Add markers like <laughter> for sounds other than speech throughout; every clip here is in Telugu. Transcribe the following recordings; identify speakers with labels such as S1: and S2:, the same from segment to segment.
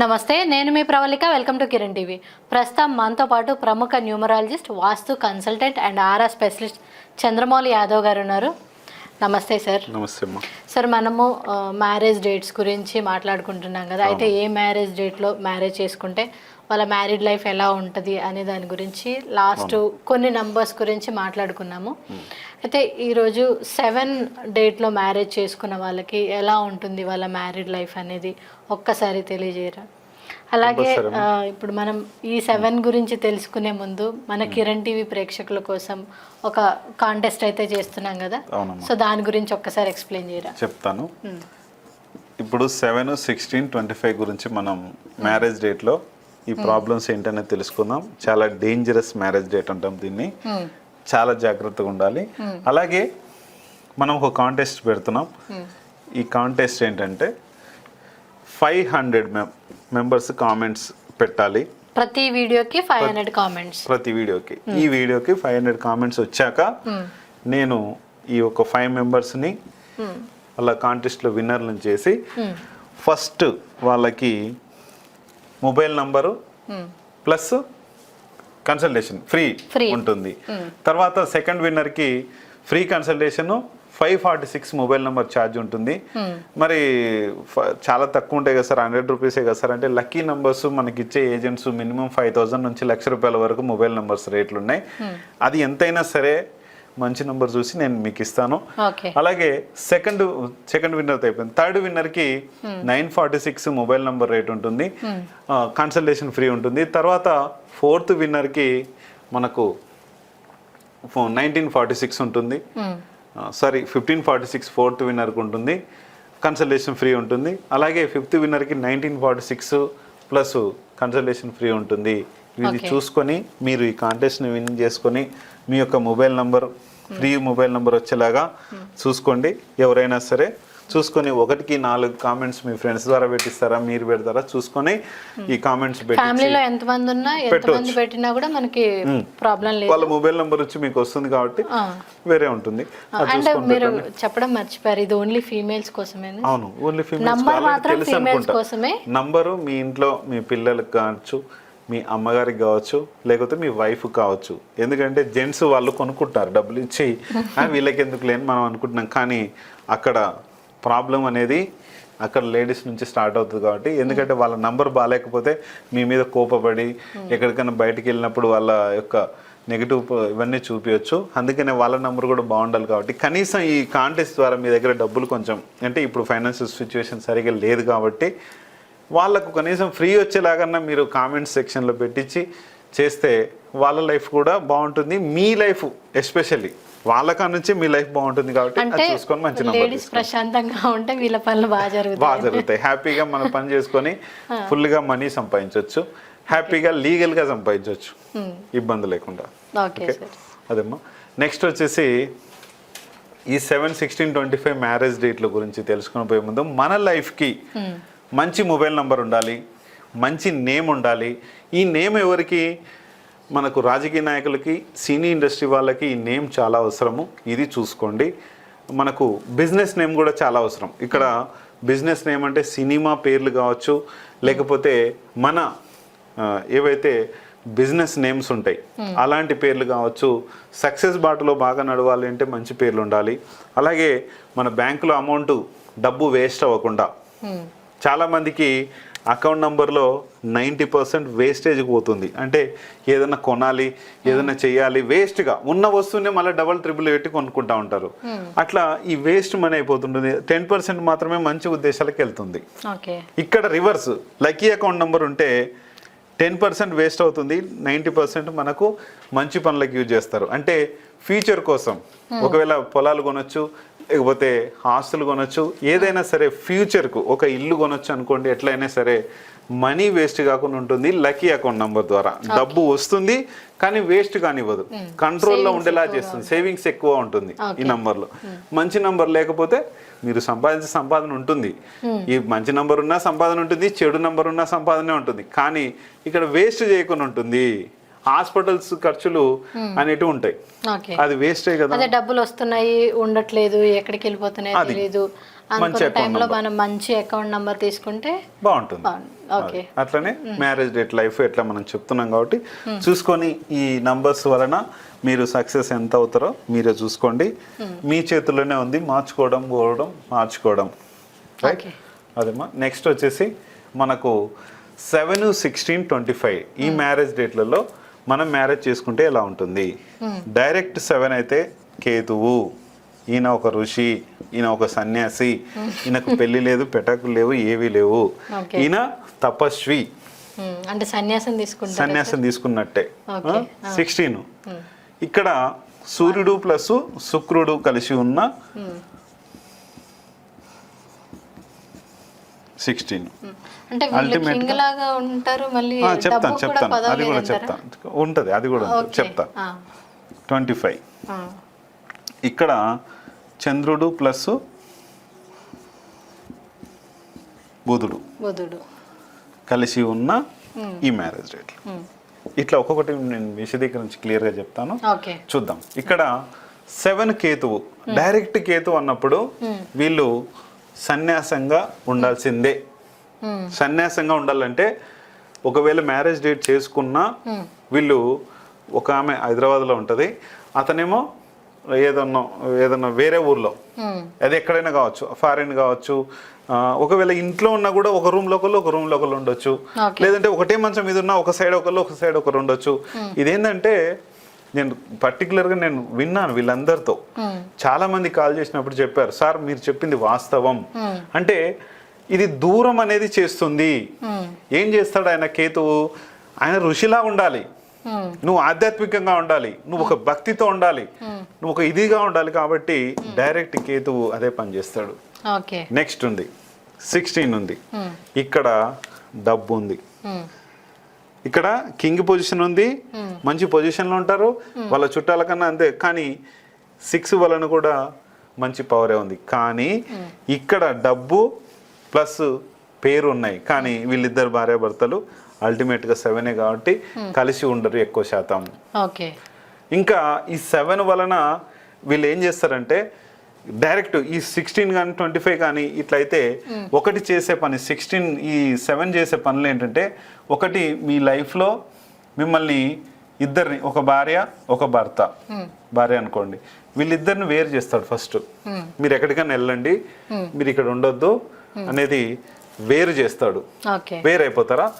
S1: నమస్తే నేను మీ Pravalika. Welcome to Kiran TV. ప్రస్తుతం మనతో పాటు ప్రముఖ numerologist vastu consultant and RR specialist Chandramouli Yadav garu ఉన్నారు. నమస్తే సార్.
S2: నమస్తే
S1: సార్ మనము మ్యారేజ్ డేట్స్ గురించి మాట్లాడుకుంటున్నాం కదా. అయితే ఏ మ్యారేజ్ డేట్లో మ్యారేజ్ చేసుకుంటే వాళ్ళ మ్యారీడ్ లైఫ్ ఎలా ఉంటుంది అనే దాని గురించి లాస్ట్ కొన్ని నంబర్స్ గురించి మాట్లాడుకున్నాము. అయితే ఈరోజు సెవెన్ డేట్లో మ్యారేజ్ చేసుకున్న వాళ్ళకి ఎలా ఉంటుంది వాళ్ళ మ్యారీడ్ లైఫ్ అనేది ఒక్కసారి తెలియజేయరా? అలాగే ఇప్పుడు మనం ఈ సెవెన్ గురించి తెలుసుకునే ముందు మన కిరణ్ టీవీ ప్రేక్షకుల కోసం ఒక కాంటెస్ట్ అయితే చేస్తున్నాం కదా? సో దాని గురించి ఒక్కసారి ఎక్స్ప్లెయిన్ చేయరా?
S2: చెప్తాను. ఇప్పుడు సెవెన్ సిక్స్టీన్ ట్వంటీ ఫైవ్ గురించి మనం మ్యారేజ్ డేట్లో ఈ ప్రాబ్లమ్స్ ఏంటనేది తెలుసుకుందాం. చాలా డేంజరస్ మ్యారేజ్ డేట్ అంటాం దీన్ని. చాలా జాగ్రత్తగా ఉండాలి. అలాగే మనం ఒక కాంటెస్ట్ పెడుతున్నాం. ఈ కాంటెస్ట్ ఏంటంటే ఫైవ్ హండ్రెడ్ మెంబర్స్ కామెంట్స్ పెట్టాలి.
S1: ప్రతి వీడియోకి ఫైవ్ హండ్రెడ్ కామెంట్స్
S2: ప్రతి వీడియోకి. ఈ వీడియోకి ఫైవ్ హండ్రెడ్ కామెంట్స్ వచ్చాక నేను ఈ ఒక ఫైవ్ మెంబర్స్ని అలా కాంటెస్ట్లో విన్నర్లను చేసి ఫస్ట్ వాళ్ళకి mobile number plus consultation free. ఉంటుంది. తర్వాత second విన్నర్కి free consultation five forty six mobile number charge ఉంటుంది. మరి ఫ- చాలా తక్కువ ఉంటాయి కదా సార్ హండ్రెడ్ రూపీసే కదా సార్? అంటే లక్కీ నెంబర్స్ మనకి ఇచ్చే ఏజెంట్స్ మినిమం ఫైవ్ థౌసండ్ నుంచి లక్ష రూపాయల వరకు మొబైల్ నెంబర్స్ రేట్లు ఉన్నాయి అది ఎంతైనా సరే మంచి నెంబర్ చూసి నేను మీకు ఇస్తాను. అలాగే సెకండ్ సెకండ్ విన్నర్ అయిపోయింది. Third విన్నర్కి nine forty six mobile number rate ఉంటుంది. కన్సల్టేషన్ ఫ్రీ ఉంటుంది. తర్వాత ఫోర్త్ విన్నర్కి మనకు నైన్టీన్ ఫార్టీ సిక్స్ ఉంటుంది. Sorry fifteen forty six fourth విన్నర్కి ఉంటుంది. కన్సల్టేషన్ ఫ్రీ ఉంటుంది. అలాగే fifth విన్నర్కి nineteen forty six plus consultation free ఉంటుంది. ఇది. చూసుకొని మీరు ఈ కాంటెస్ట్ని విన్ చేసుకొని మీ యొక్క mobile number free mobile number వచ్చేలాగా చూసుకోండి ఎవరైనా సరే చూసుకొని ఒకటికి నాలుగు కామెంట్స్ మీ ఫ్రెండ్స్ ద్వారా పెట్టిస్తారా మీరు పెడతారా చూసుకొని ఈ కామెంట్స్
S1: ఫ్యామిలీలో ఎంతమంది ఉన్నా ఎంతమంది పెట్టినా కూడా మనకి ప్రాబ్లం లేదు
S2: వాళ్ళ మొబైల్ నంబర్ వచ్చి మీకు వస్తుంది కాబట్టి. వేరే ఉంటుంది
S1: అండ్ మీరు. చెప్పడం మర్చిపోయారు ఇది ఓన్లీ ఫీమేల్స్ కోసమేనా
S2: అవును ఓన్లీ ఫీమేల్స్
S1: Number మాత్రం
S2: అనుకుంటా
S1: కోసమే?
S2: నంబరు మీ ఇంట్లో మీ పిల్లలకు కావచ్చు మీ అమ్మగారికి కావచ్చు లేకపోతే మీ వైఫ్ కావచ్చు. ఎందుకంటే జెంట్స్ వాళ్ళు కొనుక్కుంటారు డబ్బులు ఇచ్చి. <laughs> "ఆ, వీళ్ళకి ఎందుకు లేని మనం అనుకుంటున్నాం. కానీ అక్కడ ప్రాబ్లం అనేది అక్కడ లేడీస్ నుంచి స్టార్ట్ అవుతుంది కాబట్టి ఎందుకంటే వాళ్ళ నంబర్ బాగాలేకపోతే మీ మీద కోపపడి ఎక్కడికైనా బయటికి వెళ్ళినప్పుడు వాళ్ళ యొక్క నెగిటివ్ ఇవన్నీ చూపించచ్చు అందుకనే వాళ్ళ నెంబర్ కూడా బాగుండాలి కాబట్టి కనీసం ఈ కాంటెస్ట్ ద్వారా మీ దగ్గర డబ్బులు కొంచెం అంటే ఇప్పుడు ఫైనాన్షియల్ సిచ్యువేషన్ సరిగా లేదు కాబట్టి వాళ్ళకు కనీసం ఫ్రీ వచ్చేలాగన్నా మీరు కామెంట్ సెక్షన్లో పెట్టించి చేస్తే వాళ్ళ లైఫ్ కూడా బాగుంటుంది. మీ లైఫ్ ఎస్పెషల్లీ వాళ్ళకా నుంచి మీ లైఫ్ బాగుంటుంది కాబట్టి చూసుకొని మంచి
S1: లేడీస్ ప్రశాంతంగా ఉంటే వీళ్ళ పనులు బాగా జరుగుతాయి.
S2: బాగా జరుగుతాయి. హ్యాపీగా మనం పని చేసుకొని ఫుల్గా మనీ సంపాదించవచ్చు హ్యాపీగా లీగల్గా సంపాదించవచ్చు ఇబ్బంది లేకుండా.
S1: ఓకే
S2: అదేమ్మా. నెక్స్ట్ వచ్చేసి ఈ seven sixteen twenty five marriage డేట్ల గురించి తెలుసుకుని పోయే ముందు మన లైఫ్కి మంచి మొబైల్ నంబర్ ఉండాలి మంచి నేమ్ ఉండాలి. ఈ నేమ్ ఎవరికి? మనకు రాజకీయ నాయకులకి సినీ ఇండస్ట్రీ వాళ్ళకి ఈ నేమ్ చాలా అవసరము. ఇది చూసుకోండి. మనకు బిజినెస్ నేమ్ కూడా చాలా అవసరం. ఇక్కడ బిజినెస్ నేమ్ అంటే సినిమా పేర్లు కావచ్చు లేకపోతే మన ఏవైతే బిజినెస్ నేమ్స్ ఉంటాయి అలాంటి పేర్లు కావచ్చు సక్సెస్ బాటలో బాగా నడవాలి అంటే మంచి పేర్లు ఉండాలి. అలాగే మన బ్యాంకులో అమౌంట్ డబ్బు వేస్ట్ అవ్వకుండా చాలా మందికి అకౌంట్ నంబర్లో నైంటీ పర్సెంట్ వేస్టేజ్ పోతుంది. అంటే ఏదైనా కొనాలి ఏదైనా చేయాలి వేస్ట్గా ఉన్న వస్తువునే మళ్ళీ డబల్ ట్రిపుల్ పెట్టి కొనుక్కుంటా ఉంటారు. అట్లా ఈ వేస్ట్ మనీ అయిపోతుంటుంది. టెన్ పర్సెంట్ మాత్రమే మంచి ఉద్దేశాలకు వెళ్తుంది. ఇక్కడ రివర్స్ లక్కీ అకౌంట్ నెంబర్ ఉంటే టెన్ పర్సెంట్ వేస్ట్ అవుతుంది. నైంటీ పర్సెంట్ మనకు మంచి పనులకు యూజ్ చేస్తారు. అంటే ఫ్యూచర్ కోసం. ఒకవేళ పొలాలు కొనొచ్చు లేకపోతే ఆస్తులు కొనొచ్చు ఏదైనా సరే ఫ్యూచర్కు ఒక ఇల్లు కొనొచ్చు అనుకోండి ఎట్లయినా సరే మనీ వేస్ట్ కాకుండా ఉంటుంది లక్కీ అకౌంట్ నంబర్ ద్వారా. డబ్బు వస్తుంది కానీ వేస్ట్ కానివ్వదు. కంట్రోల్లో ఉండేలా చేస్తుంది. సేవింగ్స్ ఎక్కువ ఉంటుంది ఈ నంబర్లో మంచి నంబర్ లేకపోతే మీరు సంపాదించే సంపాదన ఉంటుంది. ఈ మంచి నంబర్ ఉన్నా సంపాదన ఉంటుంది చెడు నంబర్ ఉన్నా సంపాదనే ఉంటుంది. కానీ ఇక్కడ వేస్ట్ చేయకుండా ఉంటుంది. హాస్పిటల్స్ ఖర్చులు అనేటివి ఉంటాయి. అది వేస్టే కదా.
S1: డబ్బులు వస్తున్నాయి ఉండట్లేదు ఎక్కడికి వెళ్ళిపోతున్నాయో. తెలియదు
S2: మంచి
S1: టైంలో. మనం అకౌంట్ నంబర్ తీసుకుంటే
S2: బాగుంటుంది. అట్లనే మ్యారేజ్ డేట్ లైఫ్ ఎట్లా మనం చెప్తున్నాం కాబట్టి చూసుకొని ఈ నంబర్స్ వలన మీరు సక్సెస్ ఎంత అవుతారో మీరే చూసుకోండి. మీ చేతుల్లోనే ఉంది మార్చుకోవడం పోవడం మార్చుకోవడం. రైట్ అదేమా? నెక్స్ట్ వచ్చేసి మనకు సెవెన్ సిక్స్టీన్ ట్వంటీ ఫైవ్ ఈ మ్యారేజ్ డేట్లలో మనం మ్యారేజ్ చేసుకుంటే ఎలా ఉంటుంది? డైరెక్ట్ సెవెన్ అయితే కేతువు ఈయన ఒక ఋషి ఈయన ఒక సన్యాసి ఈయనకు <laughs> పెళ్ళి లేదు పెటాకులు లేవు ఏవి లేవు. ఈయన తపస్వి.
S1: అంటే సన్యాసం తీసుకుంటారు
S2: సన్యాసం తీసుకున్నట్టే. సిక్స్టీన్. ఇక్కడ సూర్యుడు ప్లస్ శుక్రుడు కలిసి ఉన్న సిక్స్టీన్
S1: అంటే లాగా ఉంటారు మళ్ళీ
S2: చెప్తాను చెప్తాను. అది కూడా? చెప్తాను. ఉంటుంది అది కూడా. చెప్తా. ట్వంటీ ఫైవ్ ఇక్కడ చంద్రుడు ప్లస్ బుధుడు.
S1: బుధుడు.
S2: కలిసి ఉన్న ఈ మ్యారేజ్ డేట్
S1: ఉమ్,
S2: ఇట్లా ఒక్కొక్కటి నేను విశదీకరించి క్లియర్గా చెప్తాను. చూద్దాం. ఇక్కడ సెవెన్ కేతువు డైరెక్ట్ కేతు అన్నప్పుడు వీళ్ళు సన్యాసంగా ఉండాల్సిందే. సన్యాసంగా ఉండాలంటే ఒకవేళ మ్యారేజ్ డేట్ చేసుకున్నా వీళ్ళు ఒక ఆమె హైదరాబాద్లో ఉంటుంది. అతనేమో ఏదన్నా ఏదన్నా వేరే ఊర్లో. అది ఎక్కడైనా కావచ్చు ఫారిన్ కావచ్చు. ఒకవేళ ఇంట్లో ఉన్నా కూడా ఒక రూమ్ ఒకళ్ళు ఒక రూమ్ ఒకళ్ళు ఉండొచ్చు. లేదంటే ఒకటే మంచం మీద ఉన్నా ఒక సైడ్ ఒకళ్ళు ఒక సైడ్ ఒకరు ఉండొచ్చు. ఇదేంటంటే నేను పర్టికులర్గా నేను విన్నాను వీళ్ళందరితో.
S1: ఉమ్,
S2: చాలా మంది కాల్ చేసినప్పుడు చెప్పారు సార్ మీరు చెప్పింది వాస్తవం.
S1: Hmm.
S2: అంటే ఇది దూరం అనేది చేస్తుంది.
S1: ఉమ్,
S2: ఏం చేస్తాడు ఆయన కేతువు? ఆయన ఋషిలా ఉండాలి. నువ్వు ఆధ్యాత్మికంగా ఉండాలి. నువ్వు ఒక భక్తితో ఉండాలి. నువ్వు ఒక ఇదిగా ఉండాలి కాబట్టి డైరెక్ట్ కేతువు అదే పని చేస్తాడు. నెక్స్ట్ ఉంది. సిక్స్టీన్ ఉంది. ఇక్కడ డబ్బు ఉంది. ఇక్కడ కింగ్ పొజిషన్ ఉంది. మంచి పొజిషన్లో ఉంటారు. వాళ్ళ చుట్టాల కన్నా అంతే. కానీ సిక్స్ వలన కూడా మంచి పవరే ఉంది. కానీ ఇక్కడ డబ్బు ప్లస్ పేరు ఉన్నాయి. కానీ వీళ్ళిద్దరు భార్యాభర్తలు అల్టిమేట్గా సెవెనే కాబట్టి కలిసి ఉండరు ఎక్కువ శాతం.
S1: ఓకే.
S2: ఇంకా ఈ సెవెన్ వలన వీళ్ళు ఏం చేస్తారంటే డైరెక్ట్ ఈ సిక్స్టీన్ కానీ ట్వంటీ ఫైవ్ కానీ ఇట్లయితే ఒకటి చేసే పని సిక్స్టీన్ ఈ సెవెన్ చేసే పనులు ఏంటంటే ఒకటి మీ లైఫ్లో మిమ్మల్ని ఇద్దరిని ఒక భార్య ఒక భర్త. భార్య అనుకోండి. వీళ్ళిద్దరిని వేరు చేస్తాడు ఫస్ట్. మీరు ఎక్కడికైనా వెళ్ళండి. మీరు ఇక్కడ ఉండొద్దు అనేది వేరు చేస్తాడు.
S1: ఓకే.
S2: వేరు అయిపోతారా?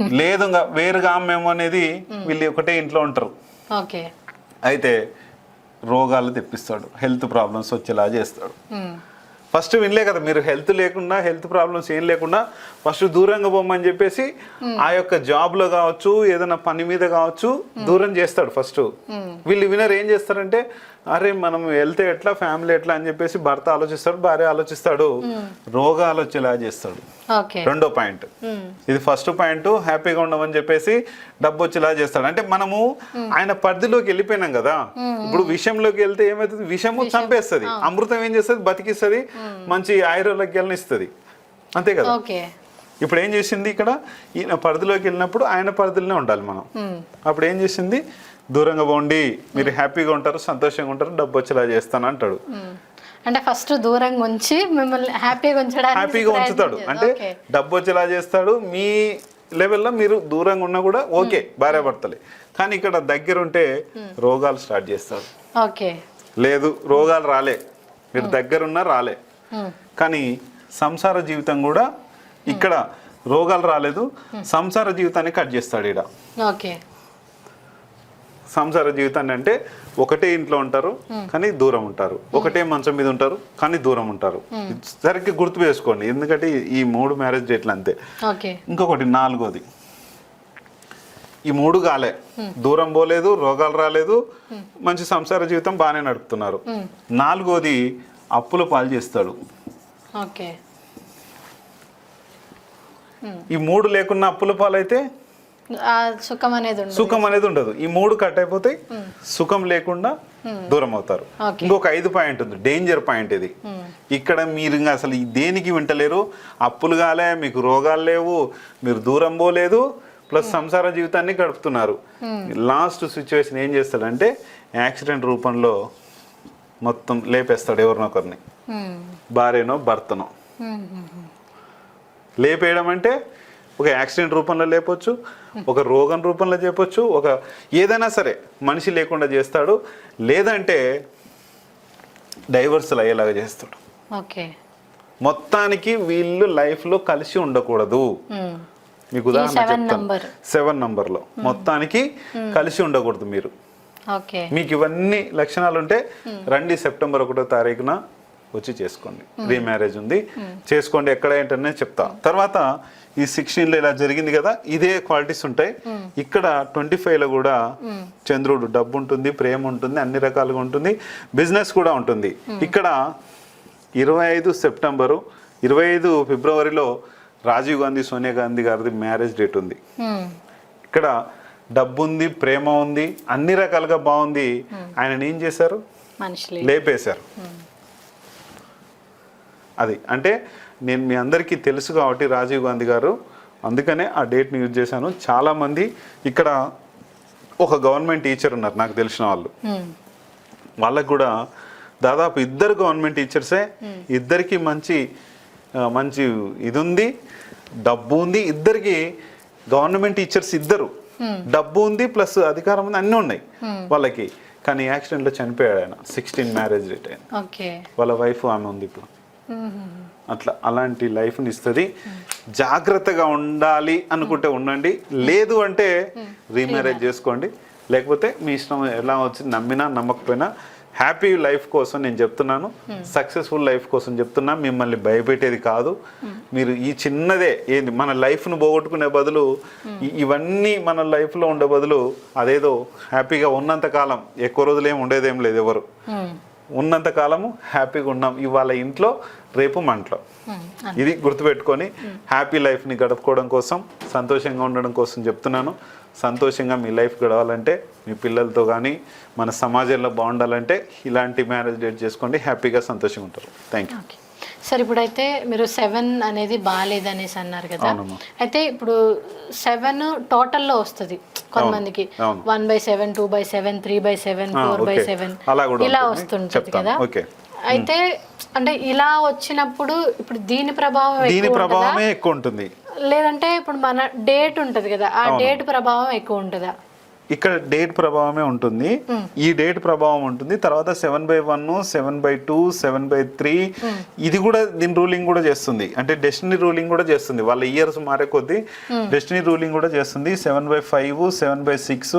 S2: లేదు వేరుగా మేము అనేది వీళ్ళు ఒకటే ఇంట్లో ఉంటారు.
S1: ఓకే.
S2: అయితే రోగాలు తెప్పిస్తాడు. హెల్త్ ప్రాబ్లమ్స్ వచ్చేలా చేస్తాడు.
S1: ఉమ్,
S2: ఫస్ట్ వినలే కదా మీరు హెల్త్ లేకుండా హెల్త్ ప్రాబ్లమ్స్ ఏం లేకుండా ఫస్ట్ దూరంగా పోమని చెప్పేసి ఆ యొక్క జాబ్లో కావచ్చు ఏదైనా పని మీద కావచ్చు దూరం చేస్తాడు ఫస్ట్. వీళ్ళు వినర్ ఏం చేస్తారంటే అరే మనం వెళ్తే ఎట్లా ఫ్యామిలీ ఎట్లా అని చెప్పేసి భర్త ఆలోచిస్తాడు భార్య ఆలోచిస్తాడు. రోగాలు వచ్చేలా చేస్తాడు. రెండో పాయింట్.
S1: ఉమ్,
S2: ఇది ఫస్ట్ పాయింట్ హ్యాపీగా ఉండమని చెప్పేసి డబ్బు వచ్చేలా చేస్తాడు. అంటే మనము ఆయన పరిధిలోకి వెళ్ళిపోయినాం కదా. ఇప్పుడు విషయంలోకి వెళ్తే ఏమవుతుంది? విషము చంపేస్తుంది. అమృతం ఏం చేస్తుంది? బతికిస్తుంది. మంచి ఆయుర్వేదకి ఇస్తుంది అంతే కదా? ఇప్పుడు ఏం చేసింది ఇక్కడ? ఈయన పరిధిలోకి వెళ్ళినప్పుడు ఆయన పరిధిలోనే ఉండాలి మనం. అప్పుడు ఏం చేసింది? దూరంగా పోండి మీరు హ్యాపీగా ఉంటారు సంతోషంగా ఉంటారు డబ్బు వచ్చేలా చేస్తాను అంటాడు.
S1: అంటే ఫస్ట్ దూరంగా ఉంచి మిమ్మల్ని హ్యాపీగా ఉంచడానికి
S2: హ్యాపీగా ఉంచుతాడు. అంటే డబ్బు వచ్చేలా చేస్తాడు మీ లెవెల్లో మీరు దూరంగా ఉన్నా కూడా ఓకే భార్యాభర్తలే కానీ ఇక్కడ దగ్గర ఉంటే రోగాలు స్టార్ట్ చేస్తాడు
S1: ఓకే.
S2: లేదు రోగాలు రాలే. మీరు దగ్గరున్నా రాలే. కానీ సంసార జీవితం కూడా ఇక్కడ రోగాలు రాలేదు సంసార జీవితాన్ని కట్ చేస్తాడు ఇక్కడ
S1: ఓకే.
S2: సంసార జీవితాన్ని అంటే ఒకటే ఇంట్లో ఉంటారు కానీ దూరం ఉంటారు. ఒకటే మంచం మీద ఉంటారు కానీ దూరం ఉంటారు. సరిగ్గా గుర్తు వేసుకోండి. ఎందుకంటే ఈ- మూడు మ్యారేజ్ డేట్లు అంతే. ఇంకొకటి నాలుగోది. ఈ మూడు కాలే. దూరం పోలేదు రోగాలు రాలేదు మంచి సంసార జీవితం బాగానే నడుపుతున్నారు. నాలుగోది అప్పుల పాలు చేస్తాడు.
S1: ఓకే.
S2: ఈ మూడు లేకున్నా అప్పుల పాలైతే
S1: సుఖం అనేది ఉండదు.
S2: సుఖం అనేది ఉండదు. ఈ మూడు కట్ అయిపోతాయి సుఖం లేకుండా దూరం అవుతారు. ఇంకొక ఐదు పాయింట్ ఉంది. డేంజర్ పాయింట్ ఇది. ఇక్కడ మీరు ఇంకా అసలు దేనికి వింటలేరు? అప్పులు కాలే మీకు రోగాలు లేవు మీరు దూరం పోలేదు ప్లస్ సంసార జీవితాన్ని గడుపుతున్నారు. లాస్ట్ సిచ్యువేషన్ ఏం చేస్తాడంటే యాక్సిడెంట్ రూపంలో మొత్తం లేపేస్తాడు ఎవరినొకరిని. భార్యనో భర్తనో. లేపేయడం అంటే ఒక యాక్సిడెంట్ రూపంలో లేపొచ్చు ఒక రోగం రూపంలో చెప్పొచ్చు ఒక ఏదైనా సరే మనిషి లేకుండా చేస్తాడు లేదంటే డైవర్సల్ అయ్యేలాగా చేస్తాడు.
S1: ఓకే.
S2: మొత్తానికి వీళ్ళు లైఫ్లో కలిసి ఉండకూడదు. మీకు ఉదాహరణ చెప్తాను. సెవెన్ నంబర్లో. మొత్తానికి కలిసి ఉండకూడదు మీరు. మీకు ఇవన్నీ లక్షణాలు ఉంటే రండి సెప్టెంబర్ ఒకటో తారీఖున వచ్చి చేసుకోండి. రీమ్యారేజ్ ఉంది. చేసుకోండి ఎక్కడ ఏంటనే చెప్తా. తర్వాత ఈ సిక్స్టీన్లో ఇలా జరిగింది కదా ఇదే క్వాలిటీస్ ఉంటాయి. ఇక్కడ ట్వంటీ లో కూడా చంద్రుడు డబ్బు ఉంటుంది ప్రేమ ఉంటుంది అన్ని రకాలుగా ఉంటుంది బిజినెస్ కూడా ఉంటుంది. ఇక్కడ ఇరవై ఐదు సెప్టెంబరు ఇరవై ఐదు ఫిబ్రవరిలో రాజీవ్ గాంధీ సోనియా గాంధీ గారిది మ్యారేజ్ డేట్ ఉంది. ఇక్కడ డబ్బు ఉంది ప్రేమ ఉంది అన్ని రకాలుగా బాగుంది. ఆయన ఏం చేశారు? లేపేశారు. అది. అంటే నేను మీ అందరికీ తెలుసు కాబట్టి రాజీవ్ గాంధీ గారు అందుకనే ఆ డేట్ని యూజ్ చేశాను. చాలామంది ఇక్కడ ఒక గవర్నమెంట్ టీచర్ ఉన్నారు నాకు తెలిసిన వాళ్ళు. వాళ్ళకు కూడా దాదాపు ఇద్దరు గవర్నమెంట్ టీచర్సే. ఇద్దరికి మంచి మంచి ఇది ఉంది డబ్బు ఉంది. ఇద్దరికి గవర్నమెంట్ టీచర్స్ ఇద్దరు. డబ్బు ఉంది ప్లస్ అధికారం ఉంది అన్నీ ఉన్నాయి వాళ్ళకి. కానీ యాక్సిడెంట్లో చనిపోయాడు ఆయన సిక్స్టీన్ మ్యారేజ్ డేట్ ఆయన.
S1: ఓకే.
S2: వాళ్ళ వైఫ్ ఆమె ఉంది ఇప్పుడు. అట్లా అలాంటి లైఫ్ని ఇస్తుంది. జాగ్రత్తగా ఉండాలి అనుకుంటే ఉండండి. లేదు అంటే రీమ్యారేజ్ చేసుకోండి. లేకపోతే మీ ఇష్టం ఎలా వచ్చి నమ్మినా నమ్మకపోయినా హ్యాపీ లైఫ్ కోసం నేను చెప్తున్నాను. సక్సెస్ఫుల్ లైఫ్ కోసం చెప్తున్నా. మిమ్మల్ని భయపెట్టేది కాదు. మీరు ఈ చిన్నదే ఏంది? మన లైఫ్ను పోగొట్టుకునే బదులు ఇవన్నీ మన లైఫ్లో ఉండే బదులు అదేదో హ్యాపీగా ఉన్నంత కాలం ఎక్కువ రోజులు ఏమి ఉండేదేం లేదు ఎవరు.
S1: Hmm.
S2: ఉన్నంత కాలము హ్యాపీగా ఉన్నాం. ఇవాళ ఇంట్లో రేపు మంటలో. ఇది గుర్తుపెట్టుకొని హ్యాపీ లైఫ్ని గడుపుకోవడం కోసం సంతోషంగా ఉండడం కోసం చెప్తున్నాను. సంతోషంగా మీ లైఫ్ గడవాలంటే మీ పిల్లలతో కానీ మన సమాజంలో బాగుండాలంటే ఇలాంటి మ్యారేజ్ డేట్ చేసుకోండి. హ్యాపీగా సంతోషంగా ఉంటారు. థ్యాంక్ యూ
S1: సార్ ఇప్పుడైతే మీరు సెవెన్ అనేది బాగాలేదనేసి అన్నారు కదా. అయితే ఇప్పుడు సెవెన్ టోటల్లో వస్తుంది కొంతమందికి. One by seven two by seven three by seven four by. Seven ఇలా. వస్తుంటుంది. కదా. అయితే అంటే ఇలా వచ్చినప్పుడు ఇప్పుడు దీని ప్రభావం
S2: దీని? ప్రభావమే ఎక్కువ ఉంటుంది
S1: లేదంటే ఇప్పుడు మన డేట్ ఉంటది కదా ఆ డేట్ ప్రభావం ఎక్కువ ఉంటుందా
S2: ఇక్కడ డేట్ ప్రభావమే ఉంటుంది. ఈ డేట్ ప్రభావం ఉంటుంది. తర్వాత seven by one seven by two seven by three. ఇది కూడా దీని రూలింగ్ కూడా చేస్తుంది. అంటే డెస్టినీ రూలింగ్ కూడా చేస్తుంది. వాళ్ళ ఇయర్స్ మారే కొద్దీ డెస్టినీ రూలింగ్ కూడా చేస్తుంది. Seven by five seven by six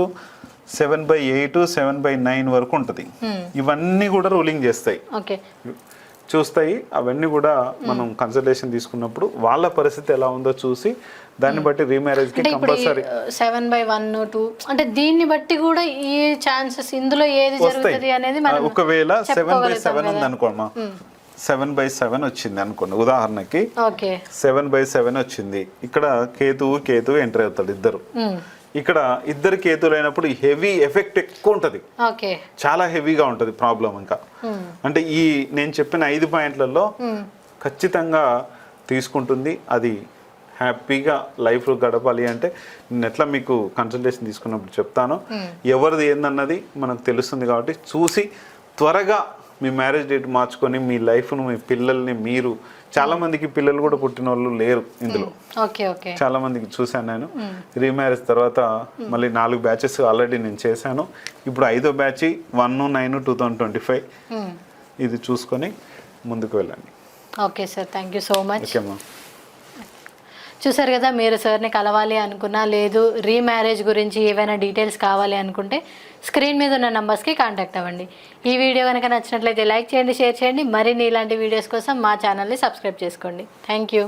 S2: seven by eight seven by nine వరకు ఉంటుంది. ఇవన్నీ కూడా రూలింగ్ చేస్తాయి. చూస్తాయి. అవన్నీ కూడా మనం కన్సల్టేషన్ తీసుకున్నప్పుడు వాళ్ళ పరిస్థితి ఎలా ఉందో చూసి దాన్ని బట్టి
S1: రీమ్యారేజ్కి
S2: compulsory
S1: seven by one two అంటే దీన్ని బట్టి కూడా ఈ ఛాన్సెస్ ఇందులో ఏది జరుగుతుంది అనేది మనం
S2: ఒకవేళ సెవెన్ బై సెవెన్ ఉంది. అనుకోమా సెవెన్ బై సెవెన్ వచ్చింది అనుకోండి. ఉదాహరణకి సెవెన్ బై సెవెన్ వచ్చింది. ఇక్కడ కేతువు కేతువు ఎంటర్ అవుతాడు ఇద్దరు. ఇక్కడ ఇద్దరు కేతువులు అయినప్పుడు హెవీ ఎఫెక్ట్ ఎక్కువ ఉంటుంది. చాలా హెవీగా ఉంటుంది ప్రాబ్లం ఇంకా. అంటే ఈ నేను చెప్పిన ఐదు పాయింట్లలో ఖచ్చితంగా తీసుకుంటుంది. అది హ్యాపీగా లైఫ్ గడపాలి అంటే నేను ఎట్లా మీకు కన్సల్టేషన్ తీసుకున్నప్పుడు చెప్తాను. ఎవరిది ఏందన్నది మనకు తెలుస్తుంది కాబట్టి చూసి త్వరగా మీ మ్యారేజ్ డేట్ మార్చుకొని మీ లైఫ్ను మీ పిల్లల్ని మీరు చాలా మందికి పిల్లలు కూడా పుట్టిన వాళ్ళు లేరు ఇందులో.
S1: Okay okay.
S2: చాలా మందికి చూశాను నేను. రీమ్యారేజ్ తర్వాత మళ్ళీ నాలుగు బ్యాచెస్ ఆల్రెడీ నేను చేశాను. ఇప్పుడు ఐదో batch one nine two thousand twenty five. ఇది చూసుకొని ముందుకు వెళ్ళండి.
S1: Okay sir. Thank you so much.
S2: ఓకేమ్మా
S1: చూసారు కదా మీరు సార్ని కలవాలి అనుకున్నా లేదు రీమ్యారేజ్ గురించి ఏవైనా డీటెయిల్స్ కావాలి అనుకుంటే స్క్రీన్ మీద ఉన్న నంబర్స్కి కాంటాక్ట్ అవ్వండి. ఈ వీడియో కనుక నచ్చినట్లయితే లైక్ చేయండి షేర్ చేయండి. మరిన్ని ఇలాంటి వీడియోస్ కోసం మా ఛానల్ని సబ్స్క్రైబ్ చేసుకోండి. Thank you